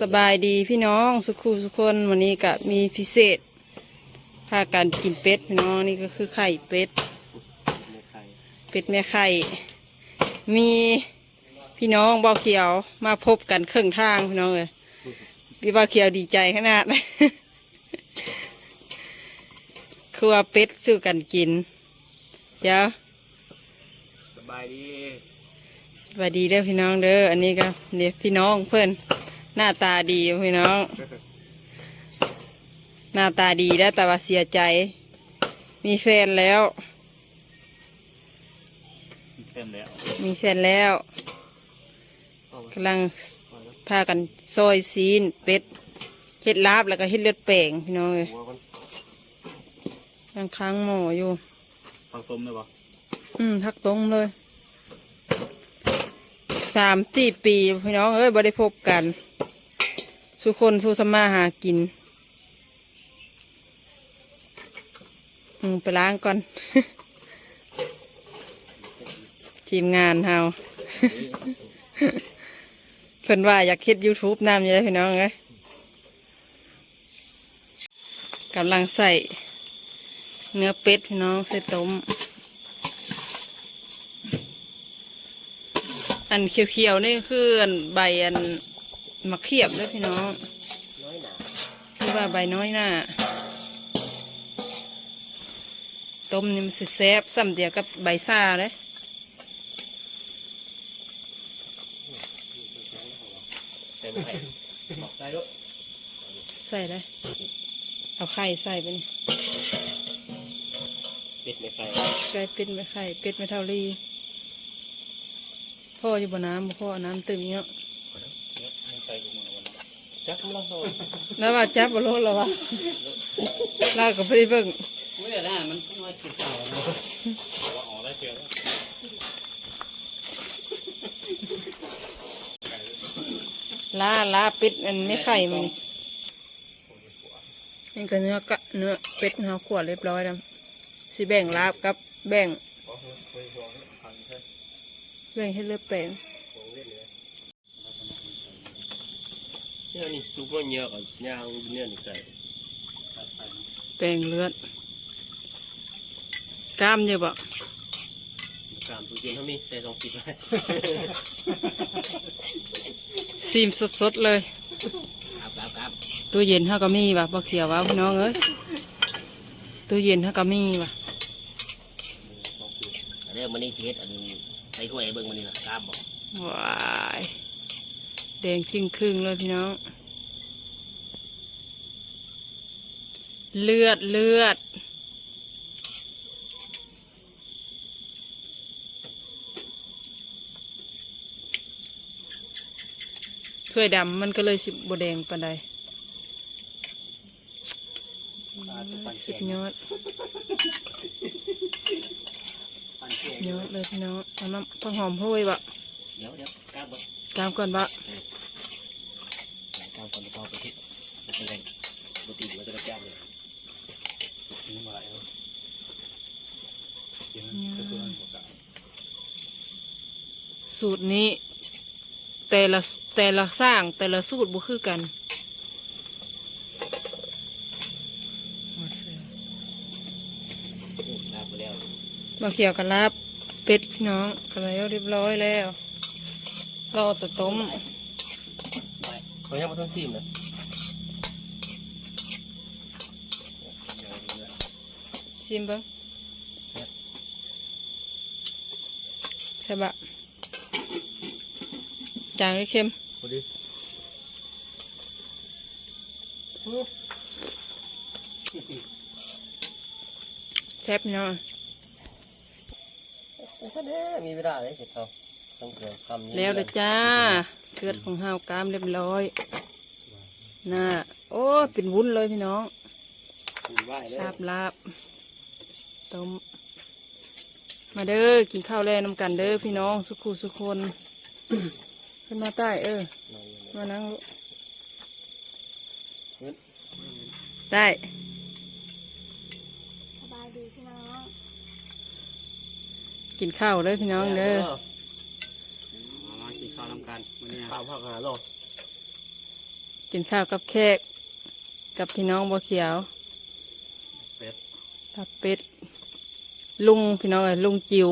สบายดีพี่น้องสุขุสุกคนวันนี้ก็มีพิเศษพากันกินเป็ดพี่น้องนี่ก็คือไข่เป็ดเป็ดแม่ไข่ มีพี่น้องเบาเขียวมาพบกันครึ่งทางพี่น้องเลยพี่เบาเขียวดีใจขนาดครัวเป็ดสู้กันกินเดี๋ยวสบายดีสวัสดีเด้อพี่น้องเด้ออันนี้ก็เนี่ยพี่น้องเพื่อน หน้าตาดีพี่น้อง หน้าตาดีแล้วแต่ว่าเสียใจ มีแฟนแล้วเต็มแล้ว มีแฟนแล้วกำลังพากันซอยซีนเป็ดเฮ็ดลาบแล้วก็เฮ็ดเลือดแปลงพี่น้องเลยหัวมันยังค้างหม้ออยู่ฟังสมเลยปะอืมทักตรงเลยสามสี่ปีพี่น้องเอ้ยบ่ได้พบกัน สุคนสู้สมาหากินอืมไปล้างก่อน ทีมงานเฮาเพิ่นว่าอยากคิด YouTube น้ำอยู่แล้พี่น้องเอ้ยกำลังใส่เนื้อเป็ดพี่น้องใส่ต้ม อันเขียวๆนี่คืออันใบอัน มะเขียบเลยพี่น้องน้อยหนาคือว่าใบน้อยหน้า ต้มนี่มันสิแซ่บซ้ำเดียวกับใบซ่าเลยเต็มไข่บอกได้ด้วยใส่เลยเอาไข่ใส่ไปนี่ปิดไม่ไข่ไก่เป็ดไม่ไข่เป็ดไม่เท่ารีพ่ออยู่บนน้ำบ่พ่อน้ำตื่นเนาะ ไม่ไข่กูมาวันจักมันละโซ่แล้วว่าจับบนรถแล้ววะลากกับไปเบิ่งไม่ได้ทหารมันน้อยติดเต่าเนาะว่าออกได้เชียวลาลาเป็ดอันไม่ไข่มันนี่นี่ก็เนื้อกะเนื้อเป็ดเฮาขวดเรียบร้อยแล้วสิแบ่งลาบกับแบ่งแบ่งให้เลือดแปลง เนี่ยนี่ซุปมันเยอะกับย่างเนี่ยนี่ไก่แปลงเลือดกล้ามเยอะบ่กามตู้เย็นเขามีใส่สองปิดไว้ซีมสดๆเลยครับครับครับตู้เย็นเฮาก็มีว่ะบ่เขียวว่าพี่น้องเอ้ยตู้เย็นเฮาก็มีว่ะสองปิดเรื่องมันนี่สิเฮ็ดอันใส่ถ้วยเบิ่งมันนี่นะกามบอกว้าย แดงจึงครึ่งเลยพี่น้อง เลือดเลือดถ้วยดำมันก็เลยสิบบแดงปานใดสุดยอดยอดเลยพี่น้องเอาน้ำผักหอมห้ยบะเดี๋ยวเดี๋ยว กามบอกกามก่อนบะกามก่อนจะเข้าไปที่มันจะแรงปกติมันจะได้กามเลยนี่มาแล้วสูตรนี้ แต่ละแต่ละสร้างแต่ละสูตรบ่คือกันมาเสือกามไปแล้วมาเขียวกับลาบเป็ดพี่น้องกันแล้วเรียบร้อยแล้ว รอแต่ต้มเขายังไม่ต้องซิมนะชิมเบิ้งใช่บะจางหรือเค็มพอดีแซ่บพี่น้องมีเวลาเลยเสร็จเขา ต้องเกลือคำนี้แล้วเด้อจ้าเกลือของเฮากามเรียบร้อยน่าโอ้ยเป็นวุ้นเลยพี่น้องไหวเลยลาบลาบต้มมาเด้อกินข้าวแล่น้ำกันเด้อพี่น้องสุขุสุคนขึ้นมาใต้เออมานั่งลูกได้สบายดีพี่น้อง กินข้าวเด้อพี่น้องเด้อมา กินข้าวน้ำกันวันนี้ข้าวผักหาโลกินข้าวกับแขกกับพี่น้องบัวเขียวเป็ดตับเป็ด ลุงพี่น้องเอ้ยลุงจิ๋ว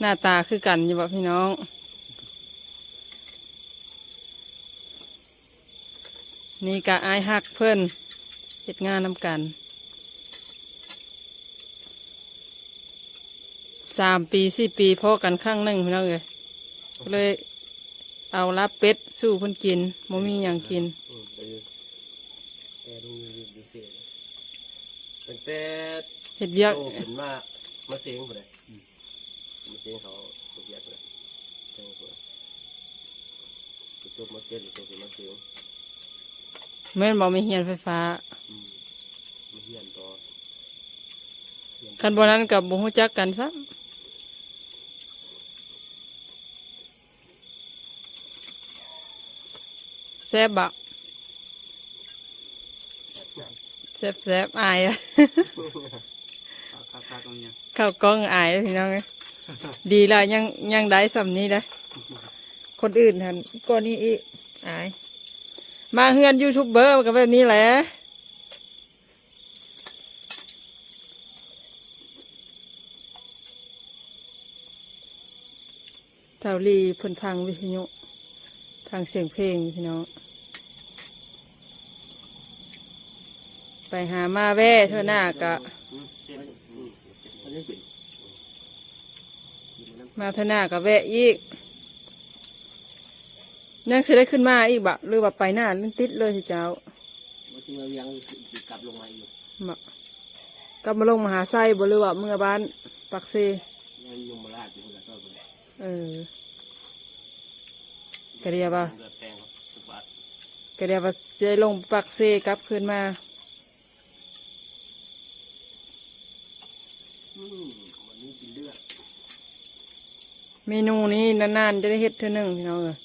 หน้าตาคือกันอยู่บ่พี่น้อง นี่กะอายหักเพิ่นเฮ็ดงานนำกันสามปีสี่ปีพอกันข้างหนึ่งพี่น้องเอ้ยก็ เลย เอาลาบเป็ดสู้เพิ่นกินบ่มีหยังกิน อืมไปแต่ดูดูเสียตั้งแต่เฮ็ดเวียกโตขึ้นมามาเสียงผู้ใดมาเสียงเขาตัวเวียกผู้ใดเสียงผู้ใดจบมาเจ็ดตัวเป็นมาเสียงเมื่อนบอกมีเฮียนไฟฟ้าอืมมาเฮียนต่อเฮียนคันบนั้นกับบุหูจักกันซะ แซบบะแซบแซบอายอะคักคักๆๆเอาเนี่ยเข้ากล้องอายเลยพี่น้องเอ้ยดีและยังยังได้สำนี้ได้คนอื่นทันก็นี่อีกอาย มาเฮือนยูทูบเบอร์กับแบบนี้แหละเท่าลีเพิ่นพังวิทยุ พังเสียงเพลงพี่น้องไปหามาแว่เท่าหน้ากะ มาเท่าหน้ากะแวะอีกยังสิได้ขึ้นมาอีกบะหรือว่าไปหน้าลิ้นติดเลยสิเจ้าบางทีเรายังกลับลงมาอยู่บะกลับมาลงมหาไส้บ่หรือว่าเมื่อบ้านปักเซยังยมราชอยู่คนละตัวเลยเออ กระเดียบ่ะเดือดแปลงครับสิบบาทก็เดียวว่าจะลงปักเซกลับขึ้นมาเมนูนี้นานๆจะได้เฮ็ดเท่านึงพี่น้องเออ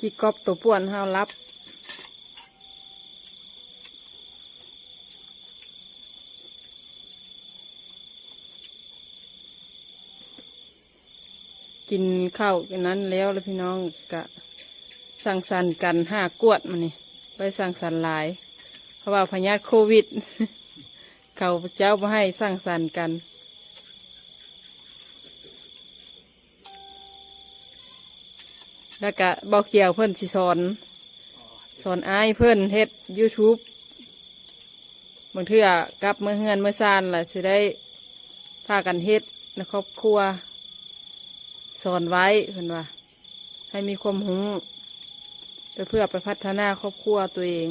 กี่กอบตัวป่วนเฮารับ กินข้าวกันนั้นแล้วแล้วพี่น้องกะสั่งสรรกันห้ากวดมานี่ไปสั่งสรรหลาย เพราะว่าพยาธิโควิด เขาเจ้ามาให้สั่งสรรกันแล้วก็บอกเกี่ยวเพื่อนสิสอน สอนไอายเพื่อนเฮ็ด YouTube บางเทื่อกลับเมื่อเฮือนเมื่อซานล่ะสิได้พากันเฮ็ดในครอบครัว สอนไว้เพื่อนว่า ให้มีความรู้ไปเพื่อไปพัฒนาครอบครัวตัวเอง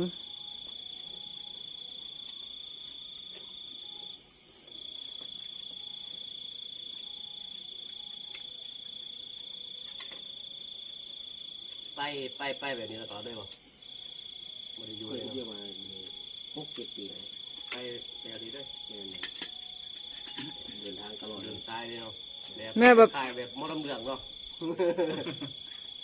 ไปไปไปแบบนี้แล้วต่อได้ป่ะมันอยู่เลยเรียกว่าหกเจ็ดปีนะไปแบบนี้ด้วยเดินทางตลอดเดินซ้ายเนี่ยเนาะ แม่แบบขายแบบมอลำเรืองเนาะ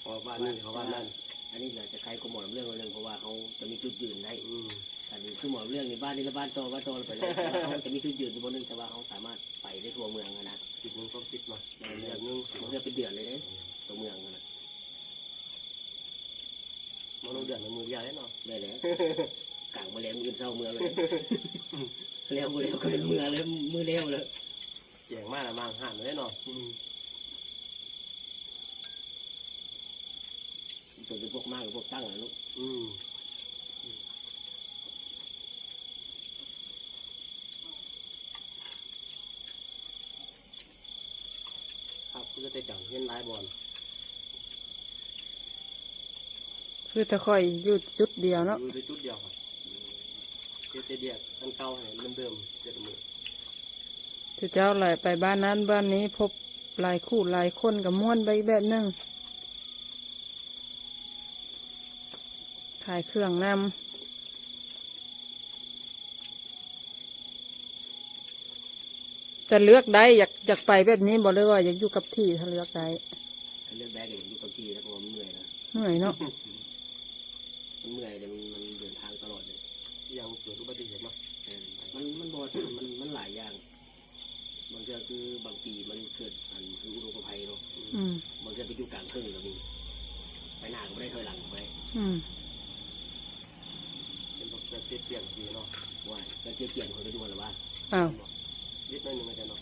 พอบ้านนั่นเขาบ้านนั่นอันนี้เราจะใครก็หมอลำเรื่องเรื่องเพราะว่าเขาจะมีจุดยืนได้อืมอันนี้คือหมอลำเรื่องในบ้านนี้ละบ้านโตบ้านโตไปเลยเขาจะมีจุดยืนอยู่บนนึงแต่ว่าเขาสามารถไปได้ทั่วเมืองอะนะจิตมึงต้องคิดมาแบบนึงมันจะเป็นเดือนเลยเนี่ยตัวเมืองอะนะมอลำเรืองในมือยาได้เนาะได้เลยกลางมาแล้วมือเศร้าเมืองเลย แล้วมือแล้วก็เป็นเมืองเลยมือเลี้ยวเลย แจงมากนะมั่งหันเลยเนาะตัวเป็นพวกมากกับพวกตั้งนะลูกอืมครับเพื่อจะจังเห็นลายบอลคือตะค่อยอยู่จุดเดียวเนาะดูในจุดเดียวครับเจ็ดเดียวอันเก่าให้เดิมๆเจ็ดมือ ที่เจ้าไหลไปบ้านนั้นบ้านนี้พบหลายคู่หลายคนกับม้วนไปอีกแบบหนึงขายเครื่องนำแต่เลือกได้อยากอยากไปแบบนี้บอกเลยว่าอยากอยู่กับที่ถ้าเลือกได้เลือกแบกอยู่กับที่แล้วก็มันเหนื่อยนะเหนื่อยเนาะมันเหนื่อยแต่มันมันเดินทางตลอดเลยมเสี่ยงเกิดอุบัติเหตุเนาะเออมันมันบอดมันมันหลายอย่าง บางเทื่อคือบางปีมันเกิดอันคืออุทกภัยเนาะอืมบางเทื่อไปอยู่กลางครึ่งก็มีไปหน้าก็ไม่ได้ถอยหลังก็ไม่ได้อืมเป็นแบบแบบเปลี่ยนทีเนาะว่าก็เจ๊เปลี่ยนคนไปดูแล้วว่าอ้าวนิดหน่อยหนึงอาจารย์เนาะ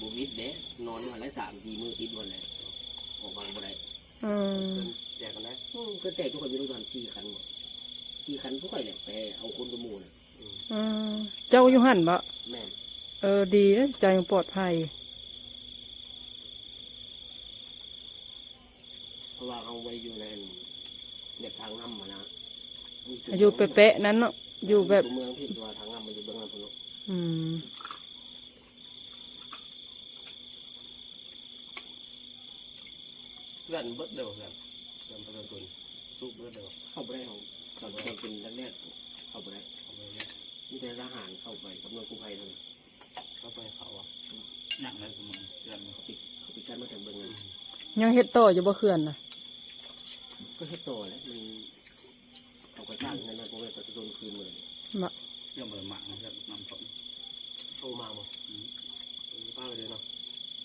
บุวิดเด้นอนวันละสามสี่มือติดวันเลยออกมาบ่ได้อืมเป็นแจกกันนะอืมก็แต่ทุกคนอยู่ด้วยกันสี่คันหมดสี่คันทุกคนเนี่ยไปเอาคนประมูลน่ะอืมเจ้าอยู่หันบ่แม่น เออ ดีนะใจยังปลอดภัย เพราะว่าเอาไว้อยู่ในแบบทางน้ำมานะอยู่เป๊ะๆนั้นเนาะอยู่แบบเมืองที่ตัวทางน้ำมันอยู่เบื้องน้ำพนกอืมเพื่อนเบิดเดียวเพื่อนเพื่อนประชาชนสู้เบิดเดียวเข้าไปได้ของตอนตอนเป็นแรกๆเข้าไปได้เอาไปเนี่ยมีแต่ทหารเข้าไปกับหน่วยกู้ภัยเท่านั้น เข้าไปเขาอะหนักเลยคุณมึงเดือนเขาปิดเขาปิดกันมาถึงเบื้องนั้นยังเฮ็ดต่ออยู่บ่เขื่อนน่ะก็เช็ดตัวแล้วมันเอากระช่างนั่นนะเพราะว่าประชาชนคืนหมดเลยบ่เรื่องเบอร์หมักนะครับนำผมโทรมาหมดป้าไปเลยเนาะ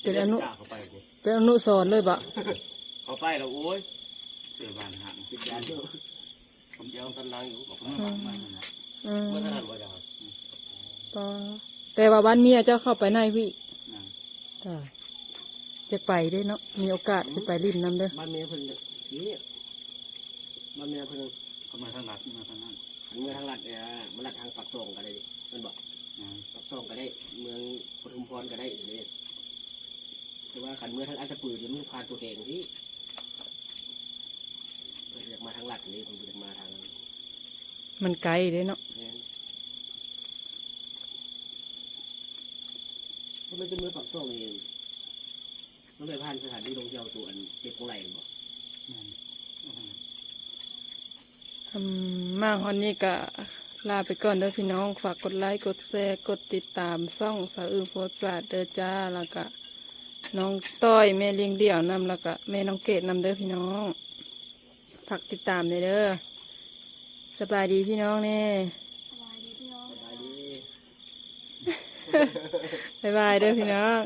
เป็นอนุจ้าเขาไปนี่เป็นอนุสรณ์เลยบ่เขาไปแล้วโอ้ยเสือบานหักปิดยาเยอะผมเดี๋ยวตันลังอยู่บอกผมว่าไม่หมักมากนะอืมเมื่อนั้นว่าจะต่อ แต่ว่าบ้านเมียเจ้าเข้าไปในพี่นะตายจะไปได้เนาะ มีโอกาสสิไปลิ้นน้ำเด้อบ้านเมียเพิ่นเนี่ยชี้บ้านเมียเพิ่นเขามาทางหลัดมาทางนั้นหันเมืองทางลัดเนี่ยมันลัดทางปักซองก็ได้ดิมันบอกนะปักซองก็ได้ เมืองปทุมพรก็ได้เลยแต่ว่าขันเมืองทางอันตะปืนมันผ่านตัวเองที่เพิ่นอยากมาทางลัดนี่ผมอยากมาทาง มันไกลเด้เนาะ นี่เพราะ มันจะเมือปักซองเองมันไปผ่านสถานที่ท่องเที่ยวตัวอันเจ็บของไหลบอกอืมมาฮอนนี้ก็ลาไปก่อนเด้อพี่น้องฝากกดไลค์กดแชร์กดติดตามซ่องสาวอือโพสต์ศาสตร์เด้อจ้าแล้วก็น้องต้อยแม่เลี้ยงเดี่ยวนำแล้วก็แม่น้องเกดนำเด้อพี่น้องฝากติดตามเลยเด้อสบายดีพี่น้องแน่ สบายดี บ๊ายบายเด้อพี่น้อง